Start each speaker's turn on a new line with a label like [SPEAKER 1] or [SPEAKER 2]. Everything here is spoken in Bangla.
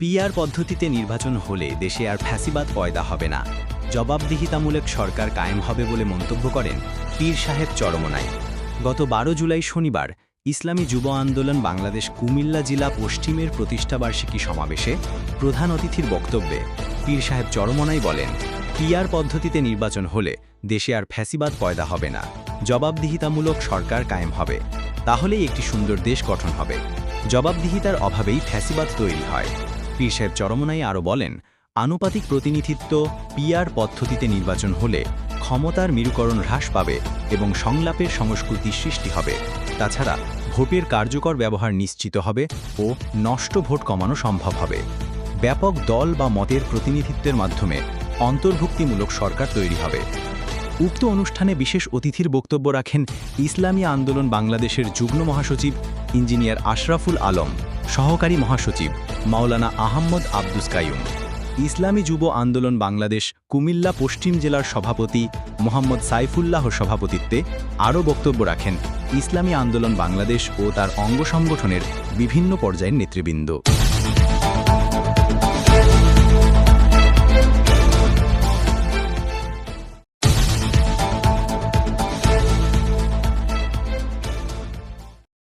[SPEAKER 1] পিআর পদ্ধতিতে নির্বাচন হলে দেশে আর ফ্যাসিবাদ পয়দা হবে না। জবাবদিহিতামূলক সরকার কায়েম হবে বলে মন্তব্য করেন পীর সাহেব চরমনাই। গত বারো জুলাই শনিবার ইসলামী যুব আন্দোলন বাংলাদেশ কুমিল্লা জেলা পশ্চিমের প্রতিষ্ঠাবার্ষিকী সমাবেশে প্রধান অতিথির বক্তব্যে পীর সাহেব চরমনাই বলেন পিআর পদ্ধতিতে নির্বাচন হলে দেশে আর ফ্যাসিবাদ পয়দা হবে না। জবাবদিহিতামূলক সরকার কায়েম হবে। তাহলেই একটি সুন্দর দেশ গঠন হবে। জবাবদিহিতার অভাবেই ফ্যাসিবাদ তৈরি হয়। পীর চরমনাই আরও বলেন, আনুপাতিক প্রতিনিধিত্ব পিআর পদ্ধতিতে নির্বাচন হলে ক্ষমতার মেরুকরণ হ্রাস পাবে এবং সংলাপের সংস্কৃতি সৃষ্টি হবে। তাছাড়া ভোটের কার্যকর ব্যবহার নিশ্চিত হবে ও নষ্ট ভোট কমানো সম্ভব হবে। ব্যাপক দল বা মতের প্রতিনিধিত্বের মাধ্যমে অন্তর্ভুক্তিমূলক সরকার তৈরি হবে। উক্ত অনুষ্ঠানে বিশেষ অতিথির বক্তব্য রাখেন ইসলামী আন্দোলন বাংলাদেশের যুগ্ম মহাসচিব ইঞ্জিনিয়ার আশরাফুল আলম। সহকারী মহাসচিব মাওলানা আহম্মদ আব্দুস কায়ুম ইসলামী যুব আন্দোলন বাংলাদেশ কুমিল্লা পশ্চিম জেলার সভাপতি মোহাম্মদ সাইফুল্লাহ সভাপতিত্বে আরও বক্তব্য রাখেন ইসলামী আন্দোলন বাংলাদেশ ও তার অঙ্গ সংগঠনের বিভিন্ন পর্যায়ের নেতৃবৃন্দ।